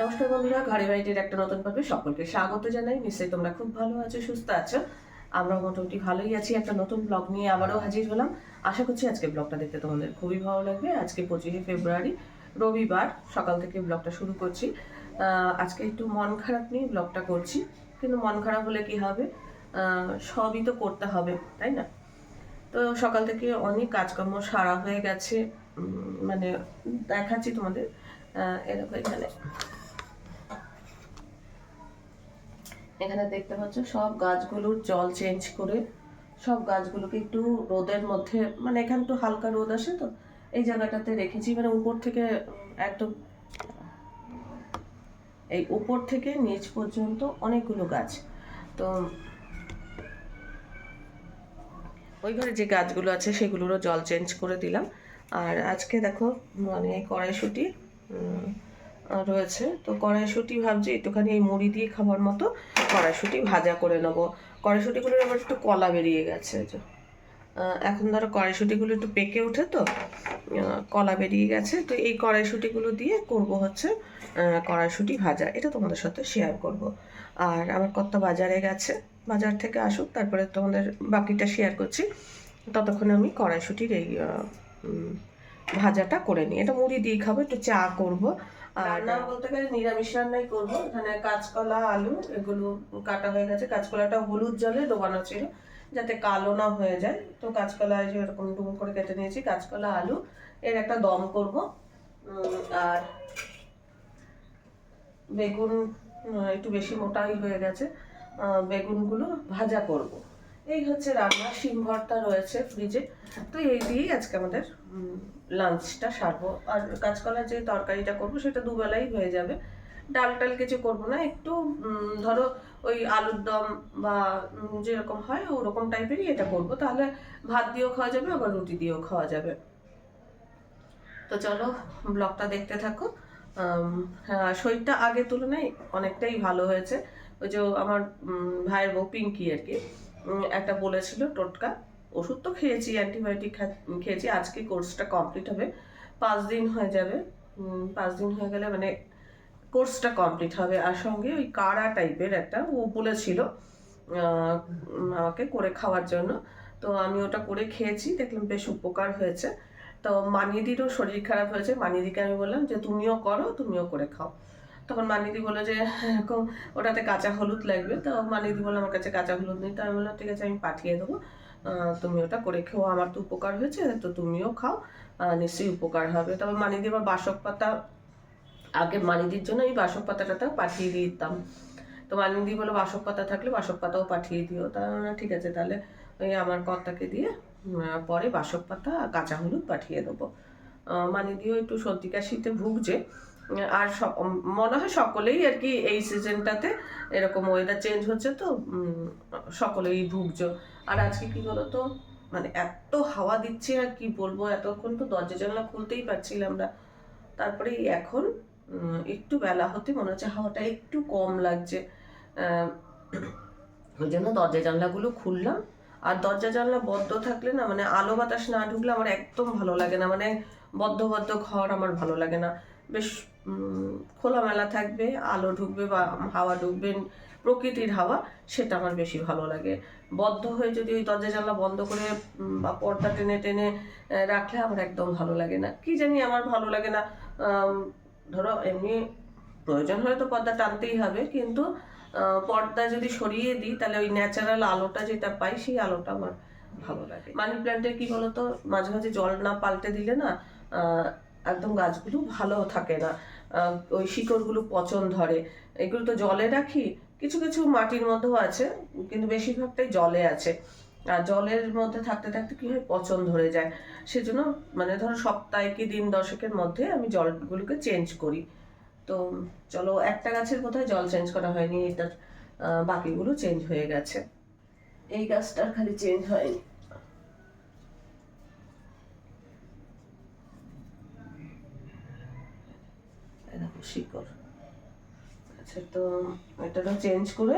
নমস্কার বন্ধুরা ঘরে বাড়িটির একটা নতুন পর্বে সকলকে স্বাগত জানাই। নিশ্চয়ই তোমরা খুব ভালো আছো, সুস্থ আছো? আমরা মোটামুটি ভালোই আছি। একটা নতুন ব্লগ নিয়ে আবারও হাজির হলাম। আশা করছি আজকে ব্লগটা দেখতে তোমাদের খুবই ভালো লাগবে। আজকে পঁচিশে ফেব্রুয়ারি, রবিবার সকাল থেকে ব্লগটা শুরু করছি। আজকে একটু মন খারাপ নিয়ে ব্লগটা করছি, কিন্তু মন খারাপ হলে কি হবে? সবই তো করতে হবে, তাই না? তো সকাল থেকে অনেক কাজকর্ম সারা হয়ে গেছে। মানে দেখাচ্ছি তোমাদের। এরকম এখানে। এখানে দেখতে পাচ্ছ সব গাছগুলোর জল চেঞ্জ করে সব গাছগুলোকে একটু রোদের মধ্যে মানে এখানে একটু হালকা রোদ আসে তো, এই জায়গাটাতে রেখেছি। মানে উপর থেকে একদম এই উপর থেকে নিচ পর্যন্ত অনেকগুলো গাছ। তো ওই ঘরে যে গাছগুলো আছে সেগুলোরও জল চেঞ্জ করে দিলাম। আর আজকে দেখো মানে কড়াইশুটি রয়েছে। তো কড়াইশুটি ভাবছি একটুখানি এই মুড়ি দিয়ে খাবার মতো কড়াইশুটি ভাজা করে নেব। কড়াইশুটিগুলোর আবার একটু কলা বেরিয়ে গেছে। এখন ধরো কড়াইশুটিগুলো একটু পেকে ওঠে তো কলা বেরিয়ে গেছে। তো এই কড়াইশুটিগুলো দিয়ে করব হচ্ছে কড়াইশুটি ভাজা। এটা তোমাদের সাথে শেয়ার করব। আর আমার কত বাজারে গেছে, বাজার থেকে আসুক, তারপরে তোমাদের বাকিটা শেয়ার করছি। ততক্ষণে আমি কড়াইশুটির এই ভাজাটা করে নিই। এটা মুড়ি দিয়ে খাব, একটু চা করব। রান্না বলতে গেলে নিরামিষ রান্নাই করব। এখানে কাঁচকলা আলু এগুলো কাটা হয়ে গেছে। কাঁচকলাটা হলুদ জলে ডোবানো ছিল যাতে কালো না হয়ে যায়। তো কাঁচকলা এরকম ডুম করে কেটে নিয়েছি কাঁচকলা আলু এর একটা দম করব। আর বেগুন একটু বেশি মোটাই হয়ে গেছে। বেগুনগুলো ভাজা করব। এই হচ্ছে রান্না ভর্তা রয়েছে ফ্রিজে। তো এই দিয়েই আজকে আমাদের লাঞ্চটা সারবো। আর কাঁচকলার যে তরকারিটা করব সেটা দুবেলাই হয়ে যাবে। ডাল টাল কিছু করব না একটু ধরো ওই আলুর দম বা যেরকম হয় ওরকম টাইপেরই এটা করব। তাহলে ভাত দিয়েও খাওয়া যাবে আবার রুটি দিয়েও খাওয়া যাবে। তো চলো ব্লগটা দেখতে থাকো। হ্যাঁ, শরীরটা আগের তুলনায় অনেকটাই ভালো হয়েছে। ওই যে আমার ভাইয়ের বউ পিঙ্কি আর কি। একটা বলেছিল টোটকা। ওষুধ তো খেয়েছি অ্যান্টিবায়োটিক খেয়েছি, আজকে কোর্সটা কমপ্লিট হবে। পাঁচ দিন হয়ে যাবে। পাঁচ দিন হয়ে গেলে মানে কোর্সটা কমপ্লিট হবে। আর সঙ্গে ওই কাড়া টাইপের একটা ও বলেছিল আমাকে করে খাওয়ার জন্য। তো আমি ওটা করে খেয়েছি, দেখলাম বেশ উপকার হয়েছে। তো মানিদিরও শরীর খারাপ হয়েছে। মানিদিকে আমি বললাম যে, তুমিও করো, তুমিও করে খাও। তখন মানিদি বলল যে এরকম ওটাতে কাঁচা হলুদ লাগবে। তো মানিদি বলল, আমার কাছে কাঁচা হলুদ নেই। তো আমি বললাম, ঠিক আছে, আমি পাঠিয়ে দেবো। তুমি ওটা করে খেও। আমার তো উপকার হয়েছে, তো তুমিও খাও। নিশ্চয়ই উপকার হবে। তবে মানিদি আবার বাসক পাতা, আগে মানিদির জন্য আমি বাসক পাতাটা পাঠিয়ে দিয়ে দিতাম। তো মানিদি বলো বাসক পাতা থাকলে বাসক পাতাও পাঠিয়ে দিও। তা ঠিক আছে, তাহলে ওই আমার কর্তাকে দিয়ে পরে বাসক পাতা কাঁচা হলুদ পাঠিয়ে দেবো। মানিদিও একটু সর্দি কাশিতে ভুগছে। আর মনে হয় সকলেই আর কি এই সিজনটাতে এরকম ওয়েদার চেঞ্জ হচ্ছে তো সকলেই ভুগছো। আর আজকে কি বলতো? মানে এত হাওয়া দিচ্ছে আর কি বলব? এতক্ষণ তো দরজা জানলা খুলতেই পারছিলাম না। তারপরে এখন একটু বেলা হতে মনে হচ্ছে হাওয়াটা একটু কম লাগছে। ওই জন্য দরজা জানলাগুলো খুললাম। আর দরজা জানলা বদ্ধ থাকলে না মানে আলো বাতাস না ঢুকলে আমার একদম ভালো লাগে না। মানে বদ্ধ বদ্ধ ঘর আমার ভালো লাগে না। বেশ খোলামেলা থাকবে, আলো ঢুকবে বা হাওয়া ঢুকবে, প্রকৃতির হাওয়া, সেটা আমার বেশি ভালো লাগে। বদ্ধ হয়ে যদি ওই দরজা জানলা বন্ধ করে বা পর্দা টেনে টেনে রাখলে আমার একদম ভালো লাগে না। কি জানি আমার ভালো লাগে না। ধরো এমনি প্রয়োজন হলে তো পর্দা টানতেই হবে, কিন্তু পর্দা যদি সরিয়ে দিই, তাহলে ওই ন্যাচারাল আলোটা যেটা পাই, সেই আলোটা আমার ভালো লাগে। মানি প্ল্যান্টের কি বলতো? মাঝে মাঝে জল না পাল্টে দিলে না একদম গাছগুলো ভালো থাকে না। ওই শিকড়গুলো পচন ধরে। এগুলো তো জলে রাখি কিছু কিছু মাটির মধ্যেও আছে, কিন্তু বেশিরভাগটাই জলে আছে। আর জলের মধ্যে থাকতে থাকতে কি হয়? পচন ধরে যায়। সেজন্য মানে ধরো সপ্তাহে কি দিন দশকের মধ্যে আমি জলগুলোকে চেঞ্জ করি। তো চলো, একটা গাছের কোথায় জল চেঞ্জ করা হয়নি, এটার বাকিগুলো চেঞ্জ হয়ে গেছে। এই গাছটার খালি চেঞ্জ হয়নি। শিকড়। আচ্ছা তো চেঞ্জ করে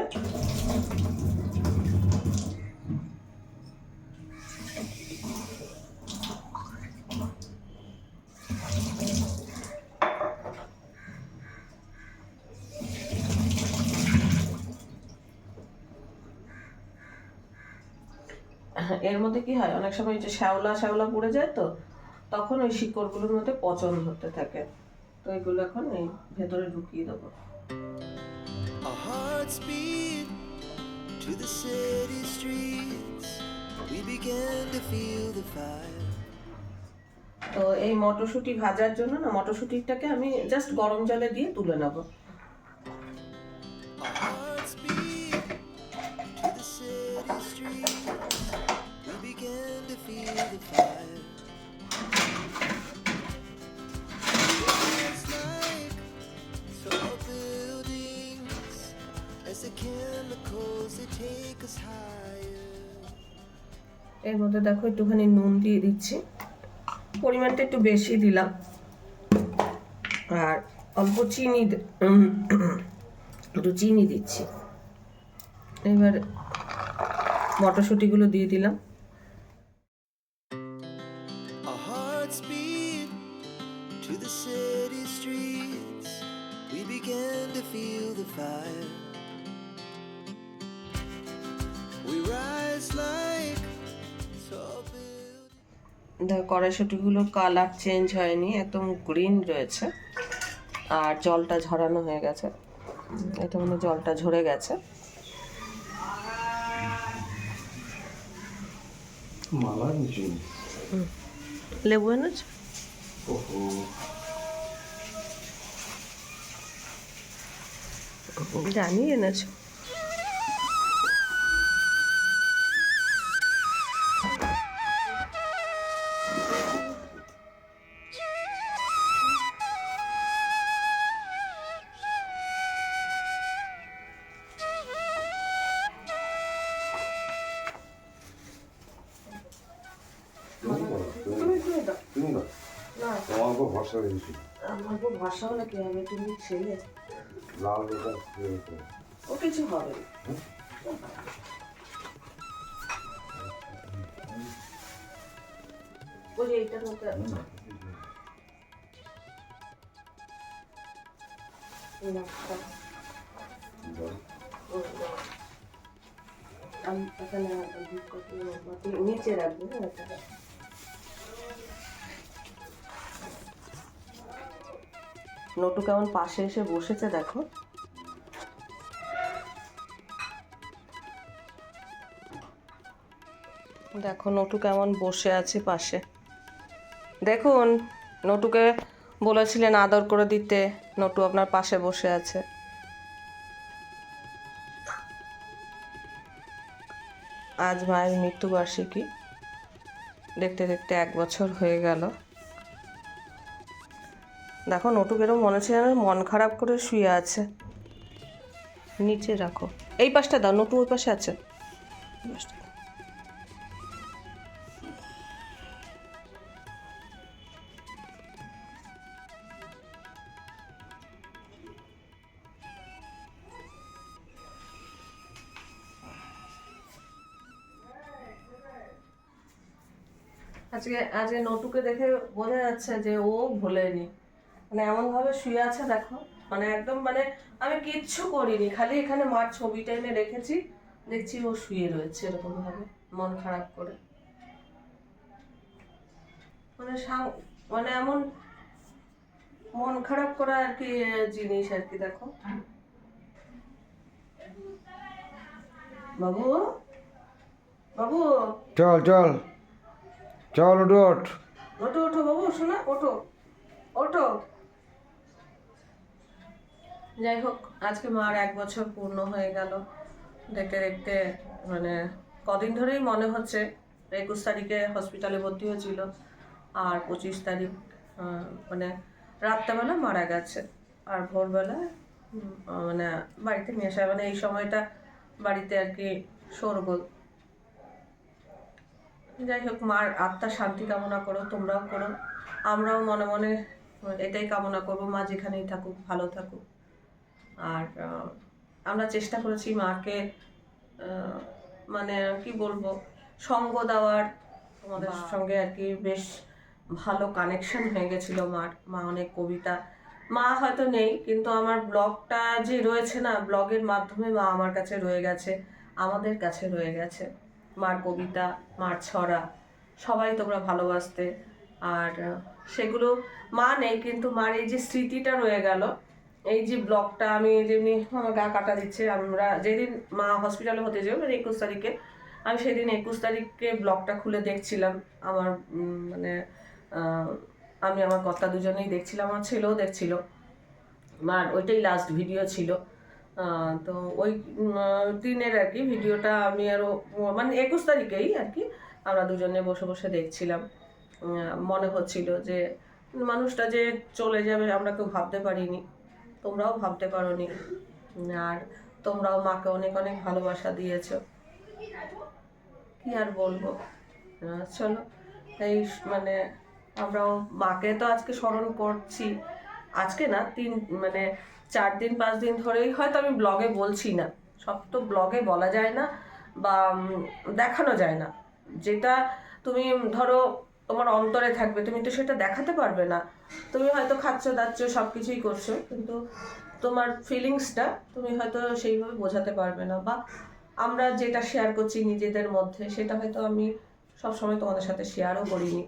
এর মধ্যে কি হয়? অনেক সময় যে শ্যাওলা শ্যাওলা পড়ে যায় তো, তখন ওই শিকড়গুলোর মধ্যে পচন হতে থাকে। তো এগুলো এখন এই ভেতরে ঢুকিয়ে দেবো। Our hearts beat to the city streets. We began to feel the fire. তো এই মটরশুঁটি ভাজার জন্য না মটরশুঁটিটাকে আমি জাস্ট গরম জলে দিয়ে তুলে নেব feel the fire. এর মধ্যে দেখো একটুখানি নুন দিয়ে দিচ্ছি। পরিমাণটা একটু বেশি দিলাম। আর অল্প চিনি একটু চিনি দিচ্ছি। এবার মটরশুঁটিগুলো দিয়ে দিলাম। To the city streets. We began to feel the fire. কড়াইশুঁটিগুলোর কালার চেঞ্জ হয়নি একদম গ্রিন রয়েছে। আর জলটা ঝরানো হয়ে গেছে। এটা মানে জলটা ঝরে গেছে। লেবু এনেছো? জানি এনেছো। ভরসা রেখেছি আমার উপর ভরসা হলে কি হবে তুমি ছেলে। লাল রেখা ইয়ে করো। ও কিছু হবে। ওই যে এইটার মধ্যে। আমি এখানে নিচে রাখব হ্যাঁ নটু কেমন পাশে এসে বসেছে দেখো। দেখো নটু কেমন বসে আছে পাশে। দেখুন, নটুকে বলেছিলেন আদর করে দিতে, নটু আপনার পাশে বসে আছে। আজ মায়ের মৃত্যুবার্ষিকী। দেখতে দেখতে এক বছর হয়ে গেল। দেখো, নটু কেরম মনে হচ্ছে যেন মন খারাপ করে শুয়ে আছে। নিচে রাখো। এই পাশটা দাও, নটু ওই পাশে আছে। আজকে আজকে নটুকে দেখে বোঝা যাচ্ছে যে ও ভোলেনি। মানে এমন ভাবে শুয়ে আছে দেখো। মানে একদম মানে আমি কিচ্ছু করিনি খালি এখানে মার ছবিটা এনে রেখেছি দেখছি ও শুয়ে রয়েছে এরকম ভাবে মন খারাপ করে। মানে মানে এমন মন খারাপ করা আর কি জিনিস আর কি দেখো। বাবু বাবু। চল চল। চল ওঠ ওঠ ওঠো ওঠো বাবু শোনা ওঠো ওঠো। যাই হোক, আজকে মার এক বছর পূর্ণ হয়ে গেল। দেখতে দেখতে মানে কদিন ধরেই মনে হচ্ছে একুশ তারিখে হসপিটালে ভর্তি হয়েছিল আর পঁচিশ তারিখ মানে রাত্রেবেলা মারা গেছে। আর ভোরবেলা মানে বাড়িতে নিয়ে আসা মানে এই সময়টা বাড়িতে আর কি শোরগোল যাই হোক, মার আত্মার শান্তি কামনা করো, তোমরাও করো, আমরাও মনে মনে এটাই কামনা করব, মা যেখানেই থাকুক, ভালো থাকুক। আর আমরা চেষ্টা করেছি মাকে মানে কি বলব সঙ্গ দেওয়ার। তোমাদের সঙ্গে আর কি বেশ ভালো কানেকশন হয়ে গেছিল মার মা অনেক কবিতা। মা হয়তো নেই কিন্তু আমার ব্লগটা যে রয়েছে না ব্লগের মাধ্যমে মা আমার কাছে রয়ে গেছে আমাদের কাছে রয়ে গেছে। মার কবিতা মার ছড়া সবাই তোমরা ভালোবাসতে। আর সেগুলো মা নেই কিন্তু মার এই যে স্মৃতিটা রয়ে গেল এই যে ব্লগটা আমি যেমনি গা কাটা দিচ্ছে। আমরা যেদিন মা হসপিটালে হতে যাব মানে একুশ তারিখে, আমি সেদিন একুশ তারিখে ব্লগটা খুলে দেখছিলাম। আমার মানে আমি আমার কর্তা দুজনেই দেখছিলাম, আমার ছেলেও দেখছিল। মার ওইটাই লাস্ট ভিডিও ছিল। তো ওই দিনের আর কি ভিডিওটা আমি আরও মানে একুশ তারিখেই আর কি আমরা দুজনে বসে বসে দেখছিলাম। মনে হচ্ছিল যে, মানুষটা যে চলে যাবে আমরা কেউ ভাবতে পারিনি। তোমরাও ভাবতে পারোনি। আর তোমরাও মাকে অনেক অনেক ভালোবাসা দিয়েছ। কি আর বলব? চলো, এই মানে আমরাও মাকে তো আজকে স্মরণ করছি। আজকে না, তিন মানে চার দিন, পাঁচ দিন ধরেই হয়তো আমি ব্লগে বলছি না। সব তো ব্লগে বলা যায় না বা দেখানো যায় না। যেটা তুমি ধরো তোমার অন্তরে থাকবে, তুমি তো সেটা দেখাতে পারবে না। তুমি হয়তো খাচ্ছ, দাচ্ছ সব কিছুই করছ, কিন্তু তোমার ফিলিংসটা তুমি হয়তো সেইভাবে বোঝাতে পারবে না, বা আমরা যেটা শেয়ার করছি নিজেদের মধ্যে, সেটা হয়তো আমি সবসময় তোমাদের সাথে শেয়ারও করিনি।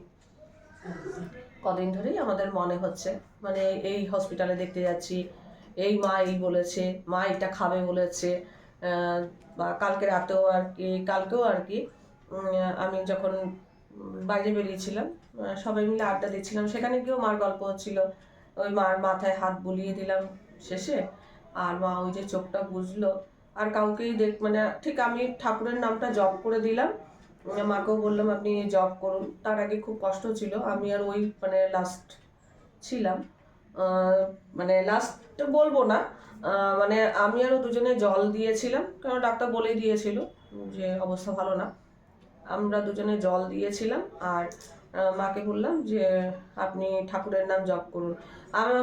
কদিন ধরেই আমাদের মনে হচ্ছে মানে এই হসপিটালে দেখতে যাচ্ছি, এই মা এই বলেছে, মা এটা খাবে বলেছে বা কালকে রাতেও আর কি, কালকেও আর কি আমি যখন বাইরে বেরিয়েছিলাম। সবাই মিলে আড্ডা দিচ্ছিলাম। সেখানে গিয়েও মার গল্প হচ্ছিল। ওই মার মাথায় হাত বুলিয়ে দিলাম শেষে। আর মা ওই যে চোখটা বুঝলো। আর কাউকেই দেখ মানে ঠিক আমি ঠাকুরের নামটা জপ করে দিলাম। মাকেও বললাম, আপনি জব করুন। তার আগে খুব কষ্ট ছিল। আমি আর ওই মানে লাস্ট ছিলাম। মানে লাস্ট বলব না। মানে আমি আরও দুজনে জল দিয়েছিলাম। কারণ ডাক্তার বলেই দিয়েছিল যে অবস্থা ভালো না। আমরা দুজনে জল দিয়েছিলাম আর মাকে বললাম যে, আপনি ঠাকুরের নাম জপ করুন। আমার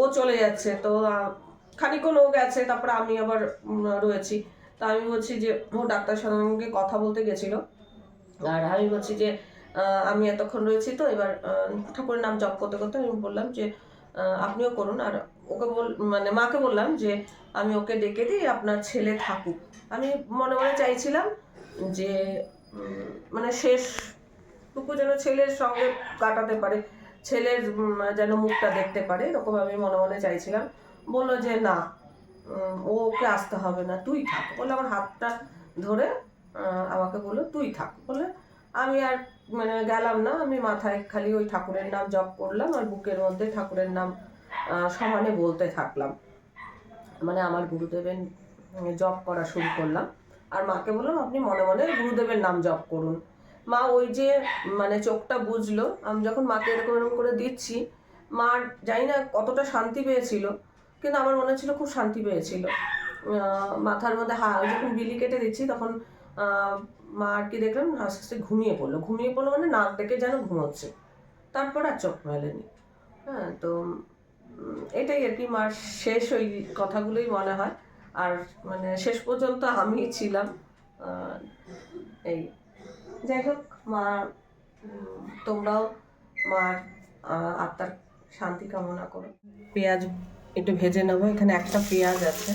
ও চলে যাচ্ছে, তো খানিকক্ষণ ও গেছে, তারপরে আমি আবার রয়েছি। তা আমি বলছি যে, ও ডাক্তার সঙ্গে কথা বলতে গেছিল। আর আমি বলছি যে আমি এতক্ষণ রয়েছি তো, এবার ঠাকুরের নাম জপ করতে করতে আমি বললাম যে আপনিও করুন। আর ওকে বল মানে মাকে বললাম যে, আমি ওকে ডেকে দিই, আপনার ছেলে থাকুক। আমি মনে মনে চাইছিলাম যে মানে শেষ টুকু যেন ছেলের সঙ্গে কাটাতে পারে, ছেলের যেন মুখটা দেখতে পারে, এরকম আমি মনে মনে চাইছিলাম। বলল যে না ওকে আসতে হবে না, তুই থাক। বলে আমার হাতটা ধরে আমাকে বলল, তুই থাক। বলে আমি আর মানে গেলাম না, আমি মাথায় খালি ওই ঠাকুরের নাম জপ করলাম আর বুকের মধ্যে ঠাকুরের নাম সমানে বলতে থাকলাম। মানে আমার গুরুদেবের জপ করা শুরু করলাম। আর মাকে বললাম, আপনি মনে মনে গুরুদেবের নাম জপ করুন। মা ওই যে মানে চোখটা বুঝলো। আমি যখন মাকে এরকম এরকম করে দিচ্ছি, মা জানি না কতটা শান্তি পেয়েছিল, কিন্তু আমার মনে হচ্ছিল খুব শান্তি পেয়েছিল। মাথার মধ্যে হা যখন বিলি কেটে দিচ্ছি, তখন মা আর কি দেখলাম, আস্তে আস্তে ঘুমিয়ে পড়ল। ঘুমিয়ে পড়ল মানে নাক ডেকে যেন ঘুমোচ্ছে। তারপর আর চোখ মেলেনি। হ্যাঁ তো এটাই আর কি মার শেষ ওই কথাগুলোই মনে হয়। আর মানে শেষ পর্যন্ত আমি ছিলাম এই, যাই হোক, মা, তোমরাও মার আত্মার শান্তি কামনা করো। পেঁয়াজ একটু ভেজে নেব, এখানে একটা পেঁয়াজ আছে।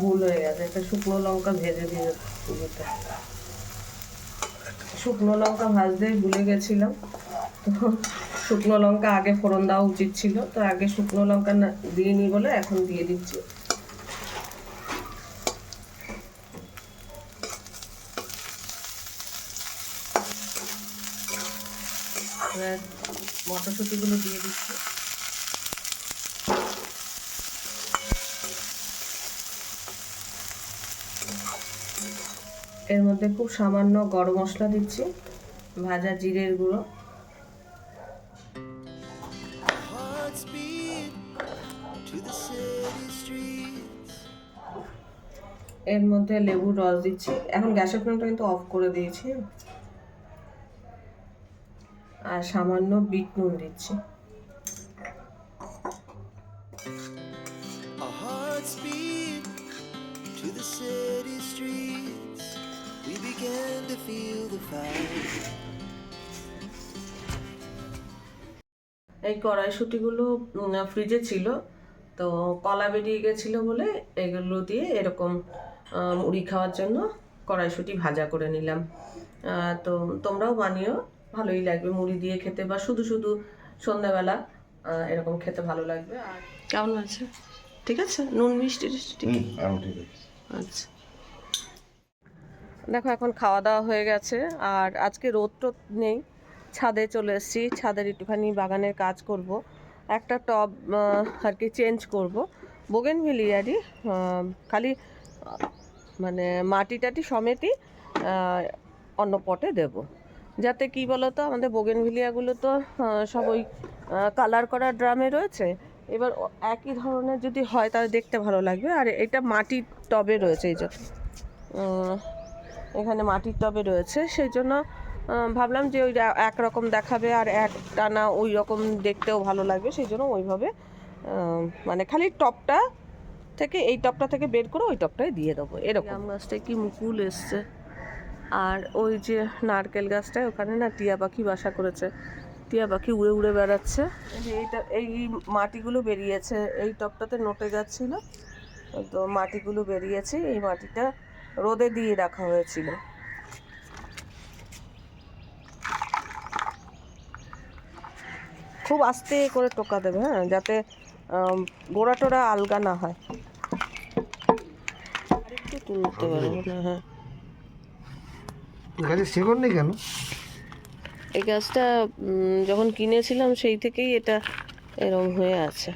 ভুল হয়ে গেছে, একটা শুকনো লঙ্কা ভেজে দিয়ে শুকনো লঙ্কা ভাজতে ভুলে গেছিলাম। তো শুকনো লঙ্কা আগে ফোড়ন দেওয়া উচিত ছিল। তো আগে শুকনো লঙ্কা না নি বলে এখন দিয়ে দিচ্ছি। মটরশুটি মটরশুঁটিগুলো দিয়ে মধ্যে খুব সামান্য গরম মশলা দিচ্ছি, ভাজা জিরের গুঁড়ো. এর মধ্যে লেবুর রস দিচ্ছি। এখন গ্যাসের ফ্লেমটা কিন্তু অফ করে দিয়েছি। আর সামান্য বিট নুন দিচ্ছি। To feel the fire. এই কড়াইশুটিগুলো ফ্রিজে ছিল তো কলা বেরিয়ে গেছিল বলে এগুলো দিয়ে এরকম মুড়ি খাওয়ার জন্য কড়াইশুটি ভাজা করে নিলাম। আহ, তো তোমরাও বানিও ভালোই লাগবে মুড়ি দিয়ে খেতে বা শুধু শুধু সন্ধ্যাবেলা আহ, এরকম খেতে ভালো লাগবে। আর কেমন আছে ঠিক আছে? নুন মিষ্টি ঠিক আছে। আচ্ছা। দেখো, এখন খাওয়া দাওয়া হয়ে গেছে। আর আজকে রোদ টোদ নেই। ছাদে চলে এসেছি। ছাদের একটুখানি বাগানের কাজ করব। একটা টব আর কি চেঞ্জ করব। বোগেন ভেলিয়ারই খালি মানে মাটি টাটি সমেতই অন্য পটে দেব। যাতে কি বলতো, আমাদের বোগেন ভিলিয়াগুলো তো সব ওই কালার করা ড্রামে রয়েছে। এবার একই ধরনের যদি হয়, তাহলে দেখতে ভালো লাগবে। আর এটা মাটির টবে রয়েছে, এই যে এখানে মাটির টবে রয়েছে সেই জন্য ভাবলাম যে ওই একরকম দেখাবে আর এক টানা ওই রকম দেখতেও ভালো লাগবে সেই জন্য ওইভাবে মানে খালি টপটা থেকে এই টপটা থেকে বের করে ওই টপটায় দিয়ে দেবো এরকম। আম গাছটায় কি মুকুল এসছে? আর ওই যে নারকেল গাছটায় ওখানে না টিয়া পাখি বাসা করেছে টিয়া পাখি উড়ে উড়ে বেড়াচ্ছে। যে এইটা এই মাটিগুলো বেরিয়েছে এই টপটাতে নোটে গাছ ছিল তো মাটিগুলো বেরিয়েছে এই মাটিটা রোদে দিয়ে রাখা হয়েছিল। খুব আস্তে করে টোকা দেবে হ্যাঁ যাতে গোড়া টোড়া আলগা না হয়। আরেকটু তুলতে পারব না হ্যাঁ। গাছের শেকড় নেই কেন? এই গাছটা যখন কিনেছিলাম সেই থেকেই এটা এরম হয়ে আছে।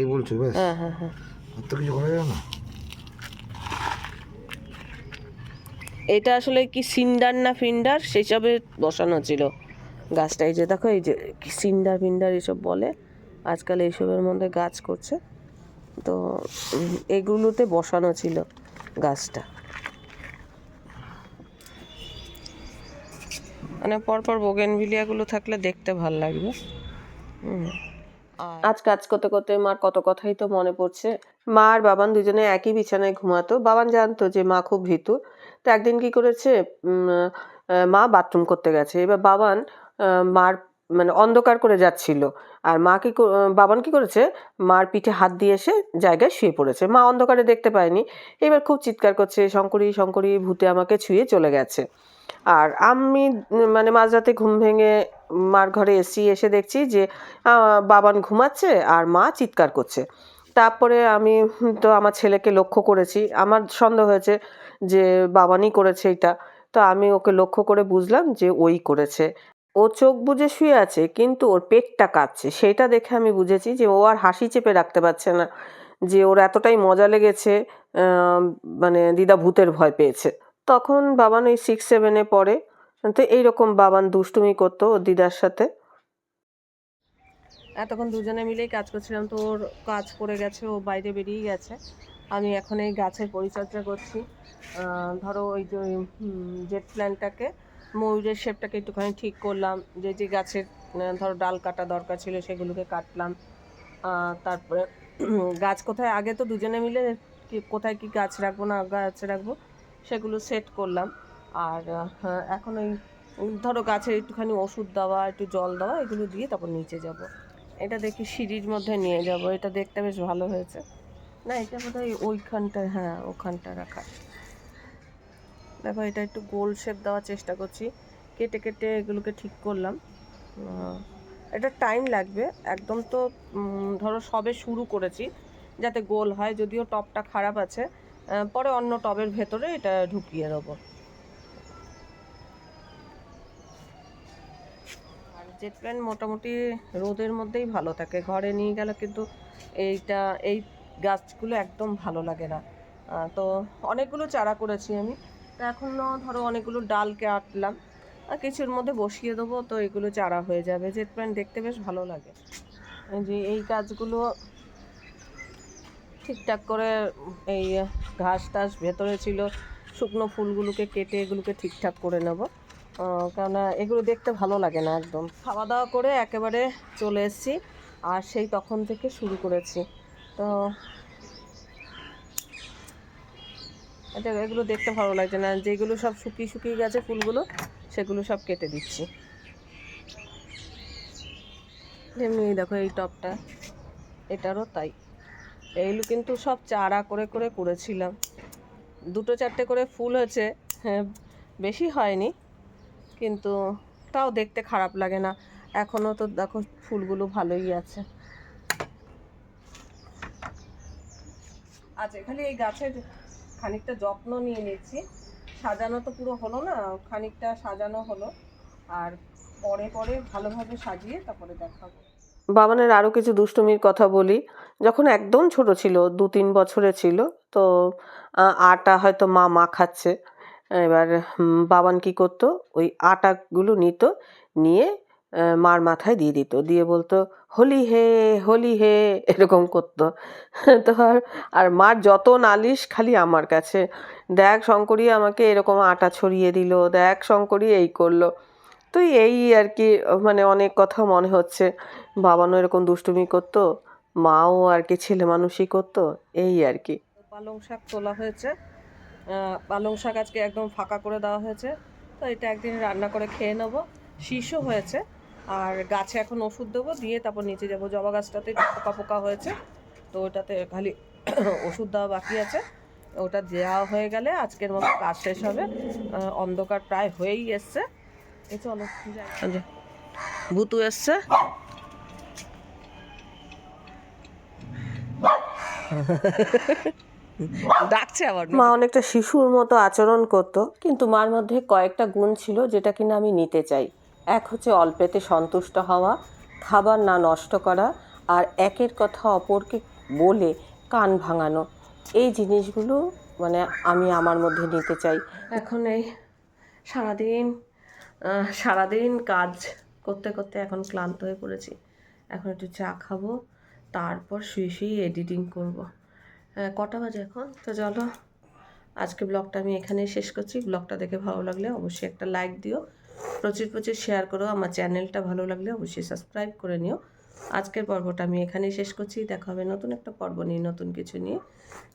এই বলছো ব্যাস? হ্যাঁ হ্যাঁ হ্যাঁ। আর তো কিছু করা যাবে না? এটা আসলে কি সিন্ডার না ফিন্ডার? সেসবে বসানো ছিল গাছটা। এই যে দেখো, এই যে সিন্ডার ফিন্ডার এসব বলে। আজকাল এইসবের মধ্যে গাছ করছে। তো এগুলোতে বসানো ছিল গাছটা। মানে পরপর বোগেনভিলিয়াগুলো থাকলে দেখতে ভালো লাগবে। আজ কাজ করতে করতে মার কত কথাই তো মনে পড়ছে। মা আর বাবান দুজনে একই বিছানায় ঘুমাতো। বাবান জানতো যে মা খুব ভীতু। তো একদিন কি করেছে? মা বাথরুম করতে গেছে। এবার বাবান মার মানে অন্ধকার করে যাচ্ছিল। আর মা কি বাবান কি করেছে? মার পিঠে হাত দিয়ে এসে জায়গায় শুয়ে পড়েছে। মা অন্ধকারে দেখতে পায়নি। এবার খুব চিৎকার করছে, শঙ্করী শঙ্করী, ভূতে আমাকে ছুঁয়ে চলে গেছে। আর আমি মানে মাঝরাতে ঘুম ভেঙে মার ঘরে এসি, এসে দেখছি যে বাবান ঘুমাচ্ছে আর মা চিৎকার করছে। তারপরে আমি, তো আমার ছেলেকে লক্ষ্য করেছি। আমার সন্দেহ হয়েছে যে বাবানই করেছে এটা। তো আমি ওকে লক্ষ্য করে বুঝলাম যে ওই করেছে। ও চোখ বুজে শুয়ে আছে, কিন্তু ওর পেটটা কাঁপছে। সেটা দেখে আমি বুঝেছি যে ও আর হাসি চেপে রাখতে পারছে না, যে ওর এতটাই মজা লেগেছে মানে দিদা ভূতের ভয় পেয়েছে। তখন বাবান ওই সিক্স সেভেনে পড়ে। তো এইরকম বাবান দুষ্টুমি করতো ওর দিদার সাথে। এতক্ষণ দুজনে মিলেই কাজ করছিলাম, তো ওর কাজ করে গেছে, ও বাইরে বেরিয়ে গেছে। আমি এখন এই গাছের পরিচর্যা করছি। ধরো ওই যে জেট প্ল্যান্টটাকে ময়ূরের শেপটাকে একটুখানি ঠিক করলাম। যে যে গাছের ধরো ডাল কাটা দরকার ছিল সেগুলোকে কাটলাম। তারপরে, গাছ কোথায়, আগে তো দুজনে মিলে কোথায় কি গাছ রাখব না গাছ রাখব, সেগুলো সেট করলাম। আর এখন ওই, ধরো গাছের একটুখানি ওষুধ দেওয়া, একটু জল দেওয়া, এগুলো দিয়ে তারপর নিচে যাব। এটা দেখি সিঁড়ির মধ্যে নিয়ে যাব। এটা দেখতে বেশ ভালো হয়েছে। না, এটা বোধহয় ওইখানটায় হ্যাঁ ওখানটা রাখা। দেখো, এটা একটু গোল শেপ দেওয়ার চেষ্টা করছি। কেটে কেটে এগুলোকে ঠিক করলাম। এটা টাইম লাগবে। একদম তো ধরো সবে শুরু করেছি, যাতে গোল হয়। যদিও টপটা খারাপ আছে পরে অন্য টবের ভেতরে এটা ঢুকিয়ে দেবো আর জেট প্ল্যান্ট মোটামুটি রোদের মধ্যেই ভালো থাকে। ঘরে নিয়ে গেলে কিন্তু এইটা, এই গাছগুলো একদম ভালো লাগে না। তো অনেকগুলো চারা করেছি আমি। তো এখনও ধরো অনেকগুলো ডালকে আটলাম। আর কিছুর মধ্যে বসিয়ে দেবো, তো এগুলো চারা হয়ে যাবে। জেট প্ল্যান্ট দেখতে বেশ ভালো লাগে। যে এই গাছগুলো ঠিকঠাক করে এই ঘাস টাস ভেতরে ছিল, শুকনো ফুলগুলোকে কেটে এগুলোকে ঠিকঠাক করে নেব। কেননা এগুলো দেখতে ভালো লাগে না একদম। খাওয়া দাওয়া করে একেবারে চলে এসেছি, আর সেই তখন থেকে শুরু করেছি। তো এটা এগুলো দেখতে ভালো লাগছে না। যেগুলো সব শুকিয়ে শুকিয়ে গেছে ফুলগুলো, সেগুলো সব কেটে দিচ্ছি। এই দেখো এই টপটা, এটারও তাই। এইগুলো কিন্তু সব চারা করে করে করেছিলাম। দুটো চারটে করে ফুল হয়েছে হ্যাঁ বেশি হয়নি, কিন্তু তাও দেখতে খারাপ লাগে না। এখনও তো দেখো ফুলগুলো ভালোই আছে। আচ্ছা খালি এই গাছের খানিকটা যত্ন নিয়ে নিচ্ছি সাজানো তো পুরো হলো না, খানিকটা সাজানো হলো। আর পরে পরে ভালোভাবে সাজিয়ে তারপরে দেখাবো। বাবানের আরও কিছু দুষ্টুমির কথা বলি। যখন একদম ছোট ছিল, দু তিন বছরে ছিল, তো আটা হয়তো মা মাখাচ্ছে। এবার বাবান কি করতো? ওই আটাগুলো নিত, নিয়ে মার মাথায় দিয়ে দিত। দিয়ে বলতো হোলি হে হোলি হে, এরকম করতো। তো আর আর মার যত নালিশ খালি আমার কাছে। দেখ শঙ্করী আমাকে এরকম আটা ছড়িয়ে দিল, দেখ শঙ্করী এই করল। তো এই আর কি মানে অনেক কথা মনে হচ্ছে। বাবানও এরকম দুষ্টুমি করতো, মাও আর কি ছেলে মানুষই করতো, এই আর কি। পালং শাক তোলা হয়েছে। পালং শাক আজকে একদম ফাঁকা করে দেওয়া হয়েছে। তো এটা একদিন রান্না করে খেয়ে নেব। শীষও হয়েছে। আর গাছে এখন ওষুধ দেবো, দিয়ে তারপর নিচে যাব। জবা গাছটাতে পোকা পোকা হয়েছে, তো ওটাতে খালি ওষুধ দেওয়া বাকি আছে। ওটা দেওয়া হয়ে গেলে আজকের মতো কাজ শেষ হবে। অন্ধকার প্রায় হয়েই এসছে। যাই। ভূতু এসছে। ডাকছে আবার মা অনেকটা শিশুর মতো আচরণ করতো, কিন্তু মার মধ্যে কয়েকটা গুণ ছিল যেটা কিনা আমি নিতে চাই। এক হচ্ছে অল্পেতে সন্তুষ্ট হওয়া, খাবার না নষ্ট করা আর একের কথা অপরকে বলে কান ভাঙানো। এই জিনিসগুলো মানে আমি আমার মধ্যে নিতে চাই। এখন এই সারাদিন সারাদিন কাজ করতে করতে এখন ক্লান্ত হয়ে পড়েছি। এখন একটু চা খাব, তারপর শুয়ে শুয়ে এডিটিং করব। কটা বাজে এখন? তো চলো, আজকে ব্লগটা আমি এখানেই শেষ করছি। ব্লগটা দেখে ভালো লাগলে অবশ্যই একটা লাইক দিও। প্রচুর প্রচুর শেয়ার করো। আমার চ্যানেলটা ভালো লাগলে অবশ্যই সাবস্ক্রাইব করে নিও। আজকের পর্বটা আমি এখানেই শেষ করছি। দেখা হবে নতুন একটা পর্ব নিয়ে নতুন কিছু নিয়ে।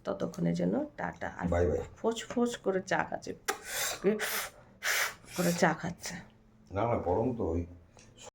ততক্ষণের জন্য টাটা। আর বাই বাই ফোচ ফোচ করে চা খাচ্ছে। করে চা খাচ্ছে। না না গরম তো ওই